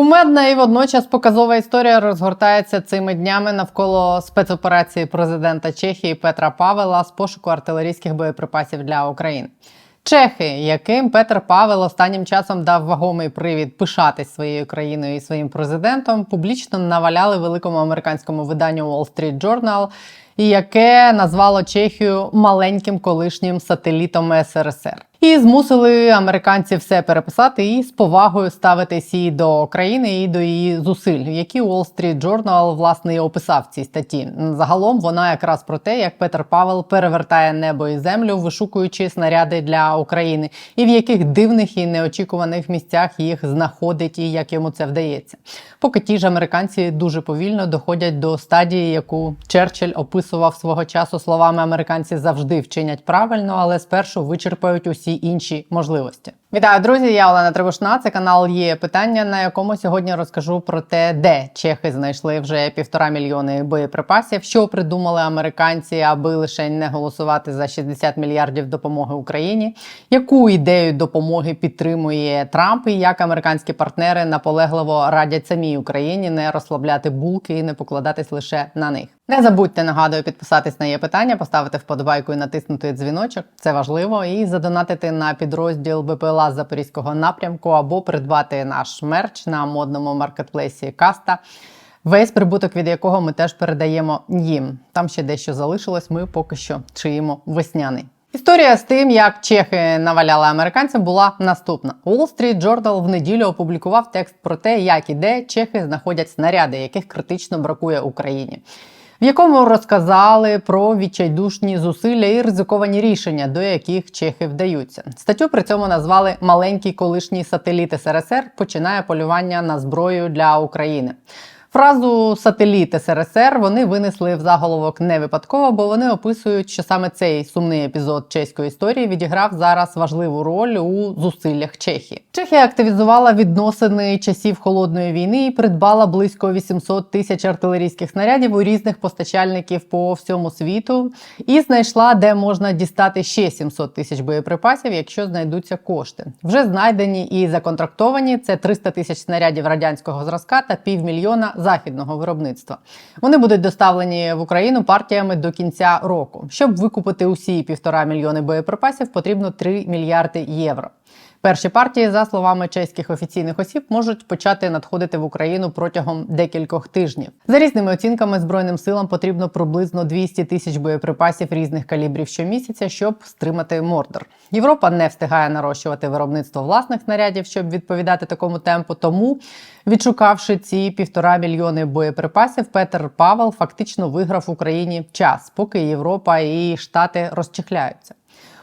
Кумедна і водночас показова історія розгортається цими днями навколо спецоперації президента Чехії Петра Павела з пошуку артилерійських боєприпасів для України. Чехи, яким Петр Павел останнім часом дав вагомий привід пишатись своєю країною і своїм президентом, публічно наваляли великому американському виданню Wall Street Journal, яке назвало Чехію маленьким колишнім сателітом СРСР. І змусили американців все переписати і з повагою ставитись і до країни, і до її зусиль, які Wall Street Journal, власне і описав в цій статті. Загалом вона якраз про те, як Петр Павел перевертає небо і землю, вишукуючи снаряди для України, і в яких дивних і неочікуваних місцях їх знаходить, і як йому це вдається. Поки ті ж американці дуже повільно доходять до стадії, яку Черчилль описував свого часу словами американці завжди вчинять правильно, але спершу вичерпають усі інші можливості. Вітаю, друзі! Я Олена Трибушна. Це канал є питання, на якому сьогодні розкажу про те, де чехи знайшли вже півтора мільйони боєприпасів, що придумали американці, аби лише не голосувати за 60 мільярдів допомоги Україні, яку ідею допомоги підтримує Трамп, і як американські партнери наполегливо радять самій Україні не розслабляти булки і не покладатись лише на них. Не забудьте нагадую підписатись на є питання, поставити вподобайку і натиснути дзвіночок. Це важливо, і задонатити на підрозділ БПЛА з Запорізького напрямку або придбати наш мерч на модному маркетплейсі Каста. Весь прибуток, від якого ми теж передаємо їм. Там ще дещо залишилось. Ми поки що чиємо весняний. Історія з тим, як чехи наваляли американцям, була наступна. Wall Street Journal в неділю опублікував текст про те, як і де чехи знаходять снаряди, яких критично бракує Україні в якому розказали про відчайдушні зусилля і ризиковані рішення, до яких чехи вдаються. Статтю при цьому назвали Маленький колишній сателіт СРСР починає полювання на зброю для України. Фразу сателіт СРСР вони винесли в заголовок не випадково, бо вони описують, що саме цей сумний епізод чеської історії відіграв зараз важливу роль у зусиллях Чехії. Чехія активізувала відносини часів холодної війни і придбала близько 800 тисяч артилерійських снарядів у різних постачальників по всьому світу і знайшла, де можна дістати ще 700 тисяч боєприпасів, якщо знайдуться кошти. Вже знайдені і законтрактовані це 300 тисяч снарядів радянського зразка та півмільйона західного виробництва. Вони будуть доставлені в Україну партіями до кінця року. Щоб викупити усі півтора мільйони боєприпасів, потрібно 3 мільярди євро. Перші партії, за словами чеських офіційних осіб, можуть почати надходити в Україну протягом декількох тижнів. За різними оцінками збройним силам потрібно приблизно 200 тисяч боєприпасів різних калібрів щомісяця, щоб стримати мордор. Європа не встигає нарощувати виробництво власних снарядів, щоб відповідати такому темпу. Тому, відшукавши ці півтора мільйони боєприпасів, Петер Павел фактично виграв Україні час, поки Європа і Штати розчехляються.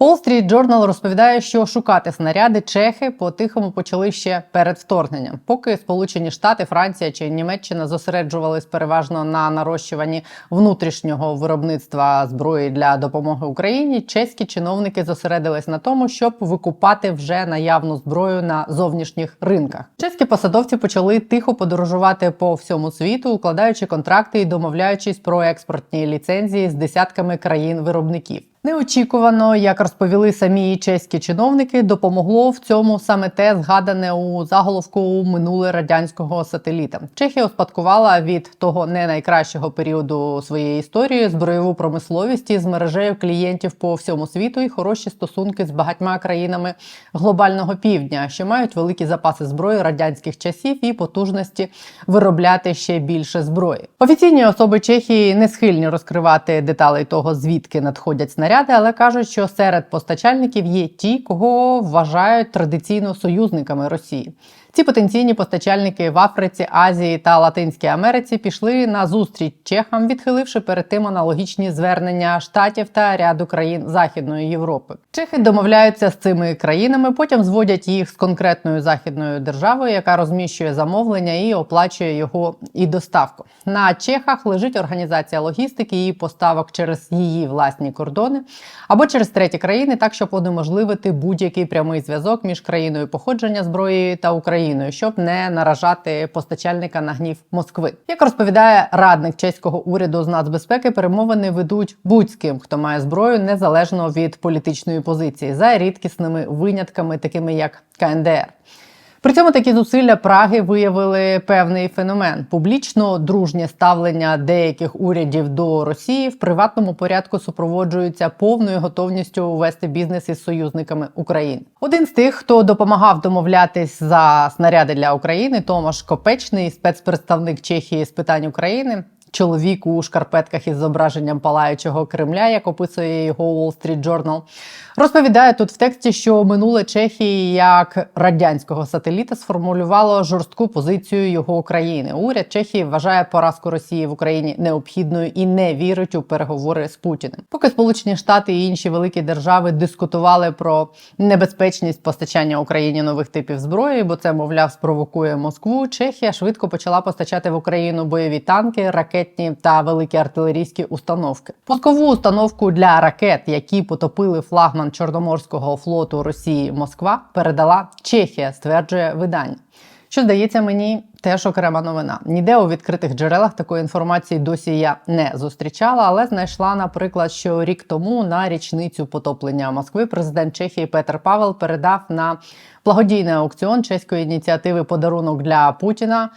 Wall Street Journal розповідає, що шукати снаряди чехи по-тихому почали ще перед вторгненням, поки Сполучені Штати, Франція чи Німеччина зосереджувались переважно на нарощуванні внутрішнього виробництва зброї для допомоги Україні. Чеські чиновники зосередились на тому, щоб викупати вже наявну зброю на зовнішніх ринках. Чеські посадовці почали тихо подорожувати по всьому світу, укладаючи контракти і домовляючись про експортні ліцензії з десятками країн-виробників. Неочікувано, як розповіли самі чеські чиновники, допомогло в цьому саме те згадане у заголовку минуле радянського сателіта. Чехія успадкувала від того не найкращого періоду своєї історії збройову промисловість із мережею клієнтів по всьому світу і хороші стосунки з багатьма країнами глобального півдня, що мають великі запаси зброї радянських часів і потужності виробляти ще більше зброї. Офіційні особи Чехії не схильні розкривати деталей того, звідки надходять снаряди снаряди, але кажуть, що серед постачальників є ті, кого вважають традиційно союзниками Росії. Ці потенційні постачальники в Африці, Азії та Латинській Америці пішли на зустріч чехам, відхиливши перед тим аналогічні звернення штатів та ряду країн Західної Європи. Чехи домовляються з цими країнами, потім зводять їх з конкретною західною державою, яка розміщує замовлення і оплачує його і доставку. На чехах лежить організація логістики і поставок через її власні кордони або через треті країни, так щоб унеможливити будь-який прямий зв'язок між країною походження зброї та Україною. Україною, щоб не наражати постачальника на гнів Москви. Як розповідає радник чеського уряду з нацбезпеки, перемовини ведуть будь з ким, хто має зброю незалежно від політичної позиції, за рідкісними винятками, такими як КНДР. При цьому такі зусилля Праги виявили певний феномен: публічно дружнє ставлення деяких урядів до Росії в приватному порядку супроводжується повною готовністю вести бізнес із союзниками України. Один з тих, хто допомагав домовлятись за снаряди для України, Томаш Копечний, спецпредставник Чехії з питань України. Чоловік у шкарпетках із зображенням палаючого Кремля, як описує його Wall Street Journal, розповідає тут в тексті, що минуле Чехії як радянського сателіта сформулювало жорстку позицію його країни. Уряд Чехії вважає поразку Росії в Україні необхідною і не вірить у переговори з Путіним. Поки Сполучені Штати і інші великі держави дискутували про небезпечність постачання Україні нових типів зброї, бо це, мовляв, спровокує Москву. Чехія швидко почала постачати в Україну бойові танки, ракетні та великі артилерійські установки. Пускову установку для ракет, які потопили флагман Чорноморського флоту Росії Москва, передала Чехія, стверджує видання. Що здається мені теж окрема новина. Ніде у відкритих джерелах такої інформації досі я не зустрічала, але знайшла, наприклад, що рік тому на річницю потоплення Москви президент Чехії Петр Павел передав на благодійний аукціон чеської ініціативи подарунок для Путіна.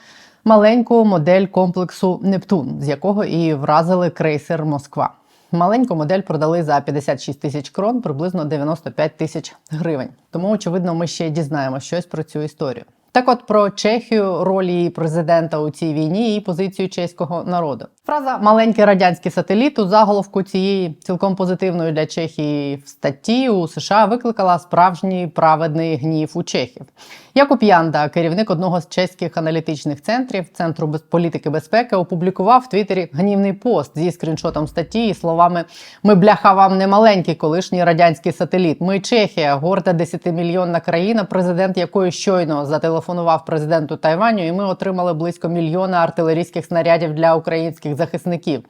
Маленьку модель комплексу Нептун, з якого і вразили крейсер Москва. Маленьку модель продали за 56 тисяч крон, приблизно 95 тисяч гривень. Тому, очевидно, ми ще дізнаємо щось про цю історію. Так, от про Чехію, роль її президента у цій війні і позицію чеського народу. Фраза маленький радянський сателіт у заголовку цієї цілком позитивної для Чехії статті у США викликала справжній праведний гнів у чехів. Якуб Янда, керівник одного з чеських аналітичних центрів Центру політики безпеки, опублікував в Твіттері гнівний пост зі скріншотом статті і словами: Ми бляха вам не маленький колишній радянський сателіт. Ми Чехія, горда 10-мільйонна країна, президент якої щойно зателефонував президенту Тайваню, і ми отримали близько мільйона артилерійських снарядів для українських захисників.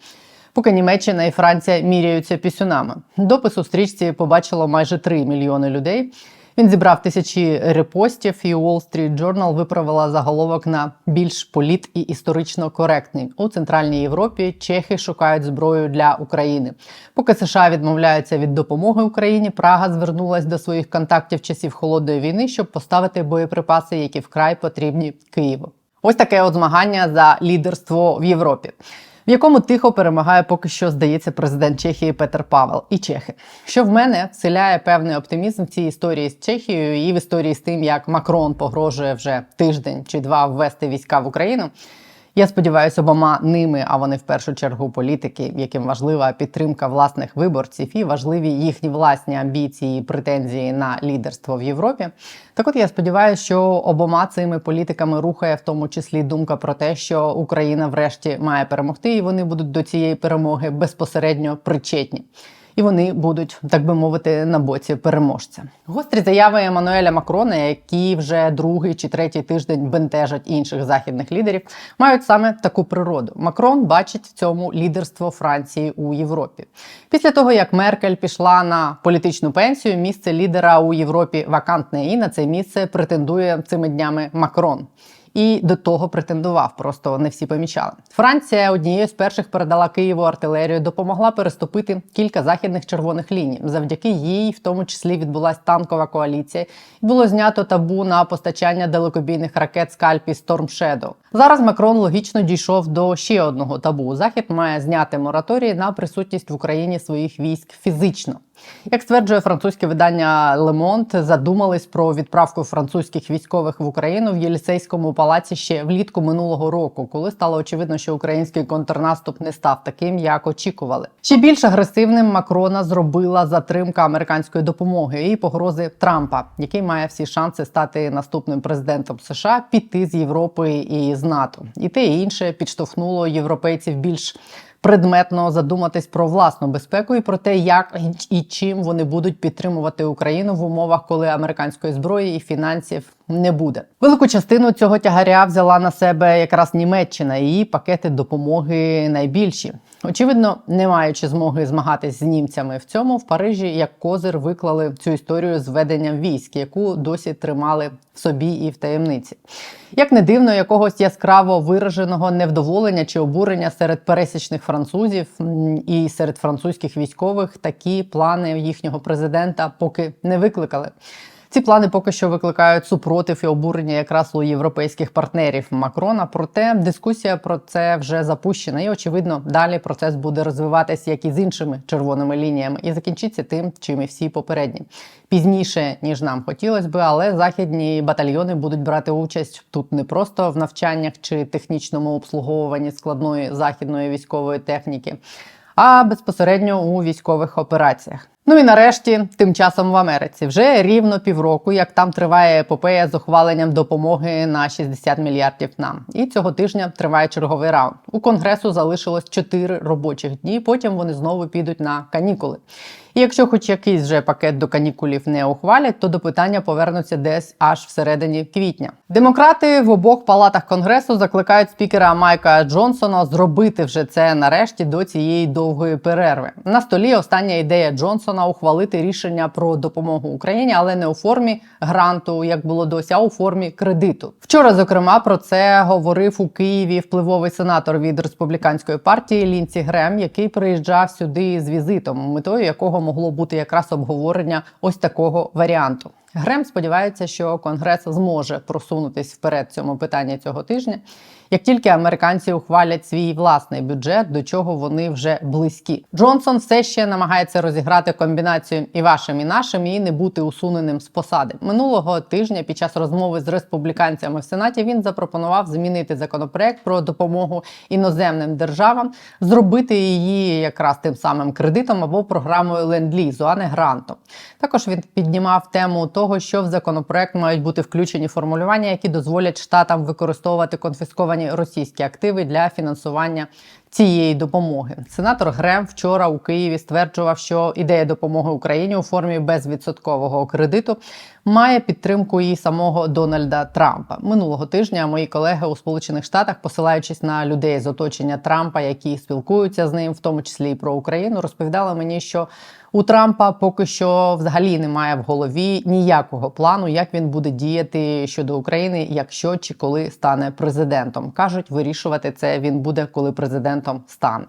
Поки Німеччина і Франція міряються пісюнами. Допис у стрічці побачило майже 3 мільйони людей. Він зібрав тисячі репостів, і Wall Street Journal виправила заголовок на більш політ і історично коректний. У центральній Європі чехи шукають зброю для України. Поки США відмовляються від допомоги Україні, Прага звернулась до своїх контактів часів холодної війни, щоб поставити боєприпаси, які вкрай потрібні Києву. Ось таке от змагання за лідерство в Європі якому тихо перемагає поки що, здається, президент Чехії Петр Павел і Чехи. Що в мене вселяє певний оптимізм в цій історії з Чехією і в історії з тим, як Макрон погрожує вже тиждень чи два ввести війська в Україну. Я сподіваюся, обома ними, а вони в першу чергу політики, яким важлива підтримка власних виборців і важливі їхні власні амбіції і претензії на лідерство в Європі. Так, от я сподіваюся, що обома цими політиками рухає в тому числі думка про те, що Україна, врешті, має перемогти, і вони будуть до цієї перемоги безпосередньо причетні і вони будуть, так би мовити, на боці переможця. Гострі заяви Еммануеля Макрона, які вже другий чи третій тиждень бентежать інших західних лідерів, мають саме таку природу. Макрон бачить в цьому лідерство Франції у Європі. Після того як Меркель пішла на політичну пенсію, місце лідера у Європі вакантне, і на це місце претендує цими днями Макрон і до того претендував. Просто не всі помічали. Франція однією з перших передала Києву артилерію, допомогла переступити кілька західних червоних ліній. Завдяки їй, в тому числі, відбулася танкова коаліція, і було знято табу на постачання далекобійних ракет Скальпі Storm Shadow. Зараз Макрон логічно дійшов до ще одного табу. Захід має зняти мораторій на присутність в Україні своїх військ фізично. Як стверджує французьке видання Le Monde, задумались про відправку французьких військових в Україну в Єлісейському палаці ще влітку минулого року, коли стало очевидно, що український контрнаступ не став таким, як очікували. Ще більш агресивним Макрона зробила затримка американської допомоги і погрози Трампа, який має всі шанси стати наступним президентом США, піти з Європи і з НАТО. І те і інше підштовхнуло європейців більш предметно задуматись про власну безпеку і про те, як і чим вони будуть підтримувати Україну в умовах, коли американської зброї і фінансів не буде. Велику частину цього тягаря взяла на себе якраз Німеччина її пакети допомоги найбільші. Очевидно, не маючи змоги змагатись з німцями в цьому, в Парижі як козир виклали цю історію з веденням військ, яку досі тримали в собі і в таємниці. Як не дивно, якогось яскраво вираженого невдоволення чи обурення серед пересічних французів і серед французьких військових такі плани їхнього президента поки не викликали. Ці плани поки що викликають супротив і обурення якраз у європейських партнерів Макрона. Проте дискусія про це вже запущена, і очевидно, далі процес буде розвиватись як і з іншими червоними лініями, і закінчиться тим, чим і всі попередні. Пізніше ніж нам хотілося би, але західні батальйони будуть брати участь тут не просто в навчаннях чи технічному обслуговуванні складної західної військової техніки, а безпосередньо у військових операціях. Ну і нарешті, тим часом в Америці вже рівно півроку, як там триває епопея з ухваленням допомоги на 60 мільярдів нам. І цього тижня триває черговий раунд. У конгресу залишилось 4 робочих дні. Потім вони знову підуть на канікули. І якщо хоч якийсь вже пакет до канікулів не ухвалять, то до питання повернуться десь аж всередині квітня. Демократи в обох палатах конгресу закликають спікера Майка Джонсона зробити вже це нарешті до цієї довгої перерви. На столі остання ідея Джонсона ухвалити рішення про допомогу Україні, але не у формі гранту, як було досі, а у формі кредиту. Вчора, зокрема, про це говорив у Києві впливовий сенатор від республіканської партії Лінці Грем, який приїжджав сюди з візитом, метою якого могло бути якраз обговорення ось такого варіанту. Грем сподівається, що Конгрес зможе просунутись вперед цьому питанні цього тижня, як тільки американці ухвалять свій власний бюджет, до чого вони вже близькі. Джонсон все ще намагається розіграти комбінацію і вашим, і нашим, і не бути усуненим з посади. Минулого тижня під час розмови з республіканцями в сенаті він запропонував змінити законопроект про допомогу іноземним державам, зробити її якраз тим самим кредитом або програмою ленд-лізу, а не грантом. Також він піднімав тему того, що в законопроект мають бути включені формулювання, які дозволять штатам використовувати конфісковані російські активи для фінансування цієї допомоги. Сенатор Грем вчора у Києві стверджував, що ідея допомоги Україні у формі безвідсоткового кредиту має підтримку і самого Дональда Трампа. Минулого тижня мої колеги у Сполучених Штатах, посилаючись на людей з оточення Трампа, які спілкуються з ним, в тому числі і про Україну, розповідали мені, що у Трампа поки що взагалі немає в голові ніякого плану, як він буде діяти щодо України, якщо чи коли стане президентом. кажуть, вирішувати це він буде, коли президентом стане.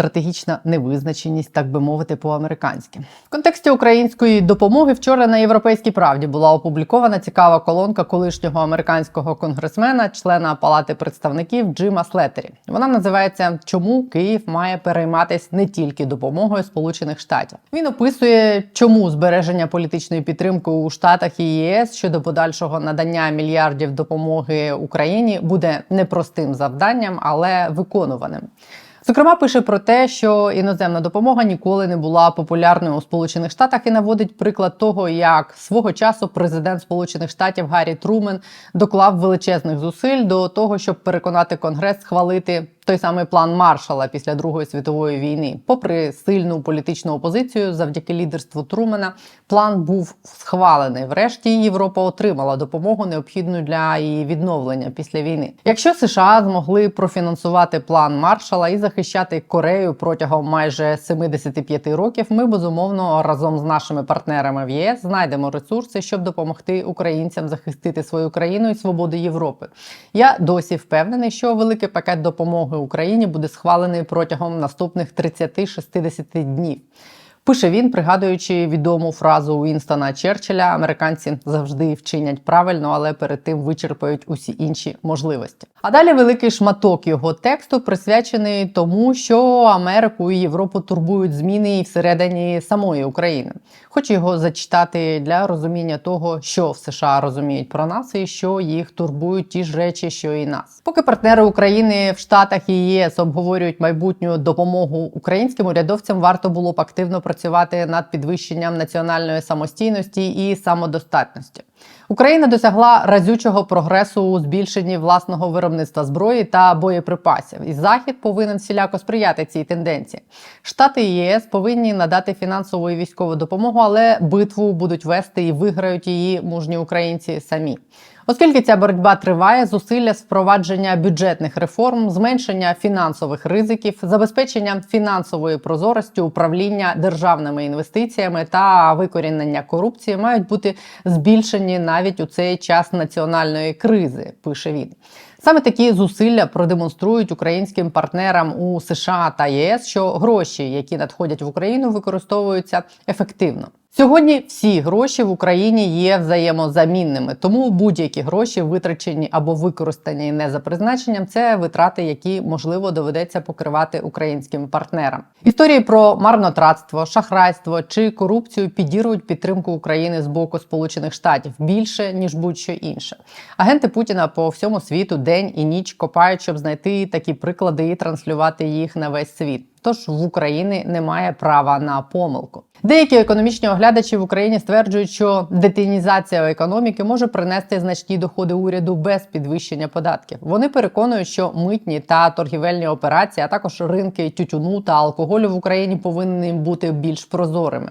Стратегічна невизначеність, так би мовити, по-американськи. В контексті української допомоги вчора на європейській правді була опублікована цікава колонка колишнього американського конгресмена, члена Палати представників Джима Слетері. Вона називається Чому Київ має перейматись не тільки допомогою Сполучених Штатів. Він описує, чому збереження політичної підтримки у Штатах і ЄС щодо подальшого надання мільярдів допомоги Україні буде непростим завданням, але виконуваним. Зокрема, пише про те, що іноземна допомога ніколи не була популярною у Сполучених Штатах і наводить приклад того, як свого часу президент Сполучених Штатів Гаррі Трумен доклав величезних зусиль до того, щоб переконати Конгрес схвалити той самий план Маршала після Другої світової війни. Попри сильну політичну опозицію, завдяки лідерству Трумена, план був схвалений. Врешті Європа отримала допомогу необхідну для її відновлення після війни. Якщо США змогли профінансувати план Маршала і захищати Корею протягом майже 75 років, ми безумовно разом з нашими партнерами в ЄС знайдемо ресурси, щоб допомогти українцям захистити свою країну і свободу Європи. Я досі впевнений, що великий пакет допомоги Україні буде схвалений протягом наступних 30-60 днів. Пише він, пригадуючи відому фразу Уінстона Черчилля: американці завжди вчинять правильно, але перед тим вичерпають усі інші можливості. А далі великий шматок його тексту присвячений тому, що Америку і Європу турбують зміни і всередині самої України. Хочу його зачитати для розуміння того, що в США розуміють про нас, і що їх турбують ті ж речі, що і нас. Поки партнери України в Штатах і ЄС обговорюють майбутню допомогу українським урядовцям, варто було б активно працювати над підвищенням національної самостійності і самодостатності. Україна досягла разючого прогресу у збільшенні власного виробництва зброї та боєприпасів, і захід повинен всіляко сприяти цій тенденції. Штати ЄС повинні надати фінансову і військову допомогу, але битву будуть вести і виграють її мужні українці самі. Оскільки ця боротьба триває, зусилля з впровадження бюджетних реформ, зменшення фінансових ризиків, забезпечення фінансової прозорості, управління державними інвестиціями та викорінення корупції мають бути збільшені навіть у цей час національної кризи. Пише він. Саме такі зусилля продемонструють українським партнерам у США та ЄС, що гроші, які надходять в Україну, використовуються ефективно. Сьогодні всі гроші в Україні є взаємозамінними, тому будь-які гроші, витрачені або використані не за призначенням, це витрати, які можливо доведеться покривати українським партнерам. Історії про марнотратство, шахрайство чи корупцію підірвуть підтримку України з боку Сполучених Штатів більше ніж будь-що інше. Агенти Путіна по всьому світу день і ніч копають, щоб знайти такі приклади і транслювати їх на весь світ. Тож в Україні немає права на помилку. Деякі економічні оглядачі в Україні стверджують, що детінізація економіки може принести значні доходи уряду без підвищення податків. Вони переконують, що митні та торгівельні операції, а також ринки тютюну та алкоголю в Україні повинні бути більш прозорими.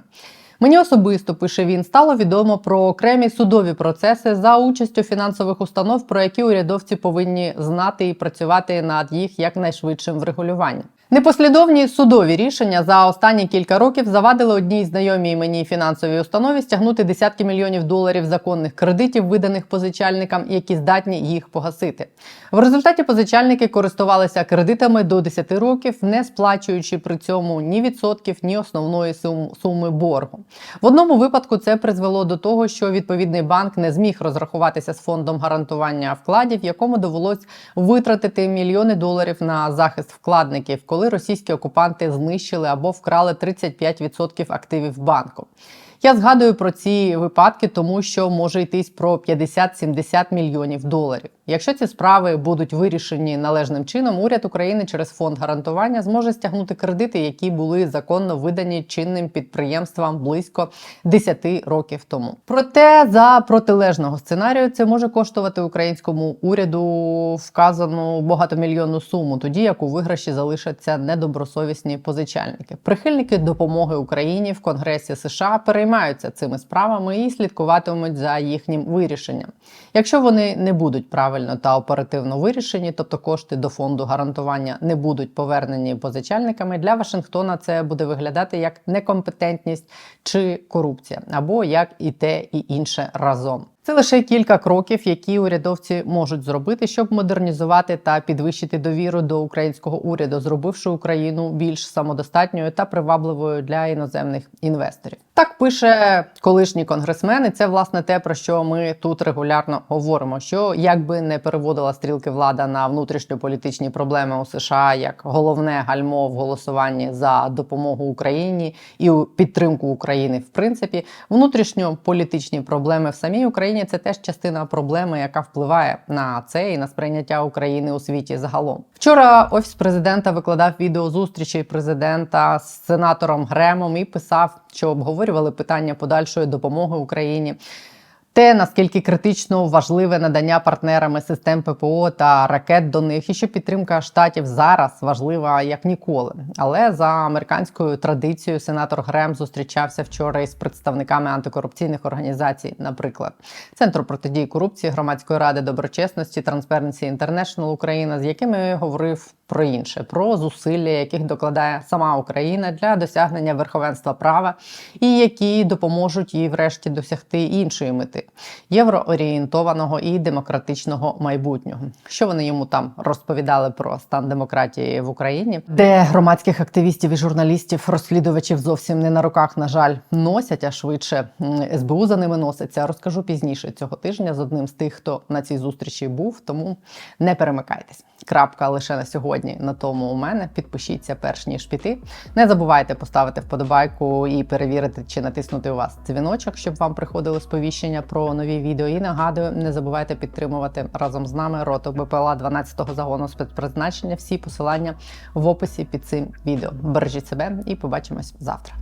Мені особисто пише він стало відомо про окремі судові процеси за участю фінансових установ, про які урядовці повинні знати і працювати над їх якнайшвидшим врегулюванням. Непослідовні судові рішення за останні кілька років завадили одній знайомій мені фінансовій установі стягнути десятки мільйонів доларів законних кредитів, виданих позичальникам, які здатні їх погасити. В результаті позичальники користувалися кредитами до 10 років, не сплачуючи при цьому ні відсотків, ні основної суми боргу. В одному випадку це призвело до того, що відповідний банк не зміг розрахуватися з фондом гарантування вкладів, якому довелось витратити мільйони доларів на захист вкладників, коли російські окупанти знищили або вкрали 35% активів банку. Я згадую про ці випадки, тому що може йтись про 50-70 мільйонів доларів. Якщо ці справи будуть вирішені належним чином, уряд України через фонд гарантування зможе стягнути кредити, які були законно видані чинним підприємствам близько 10 років тому. Проте за протилежного сценарію це може коштувати українському уряду вказану багатомільйонну суму, тоді як у виграші залишаться недобросовісні позичальники. Прихильники допомоги Україні в Конгресі США переймаються цими справами і слідкуватимуть за їхнім вирішенням. Якщо вони не будуть правильно та оперативно вирішені, тобто кошти до фонду гарантування не будуть повернені позичальниками, для Вашингтона це буде виглядати як некомпетентність чи корупція, або як і те, і інше разом. Це лише кілька кроків, які урядовці можуть зробити, щоб модернізувати та підвищити довіру до українського уряду, зробивши Україну більш самодостатньою та привабливою для іноземних інвесторів. Так пише колишній конгресмен, і це власне те, про що ми тут регулярно говоримо. Що як би не переводила стрілки влада на внутрішньополітичні проблеми у США як головне гальмо в голосуванні за допомогу Україні і підтримку України, в принципі, внутрішньополітичні проблеми в самій Україні це теж частина проблеми, яка впливає на це і на сприйняття України у світі загалом. Вчора офіс президента викладав відео зустрічі президента з сенатором Гремом і писав, що обговорювали питання подальшої допомоги Україні. Те, наскільки критично важливе надання партнерами систем ППО та ракет до них, і що підтримка штатів зараз важлива як ніколи. Але за американською традицією сенатор Грем зустрічався вчора із представниками антикорупційних організацій, наприклад, Центру протидії корупції, громадської ради доброчесності, Transparency International Україна, з якими говорив про інше, про зусилля, яких докладає сама Україна для досягнення верховенства права, і які допоможуть їй врешті досягти іншої мети євроорієнтованого і демократичного майбутнього. Що вони йому там розповідали про стан демократії в Україні, де громадських активістів і журналістів, розслідувачів зовсім не на руках, на жаль, носять, а швидше СБУ за ними носиться. Розкажу пізніше цього тижня з одним з тих, хто на цій зустрічі був. Тому не перемикайтесь. Крапка лише на сьогодні. На тому у мене підпишіться перш ніж піти. Не забувайте поставити вподобайку і перевірити, чи натиснути у вас дзвіночок, щоб вам приходили сповіщення про нові відео. І нагадую, не забувайте підтримувати разом з нами роту БПЛА 12-го загону спецпризначення. Всі посилання в описі під цим відео. Бережіть себе і побачимось завтра.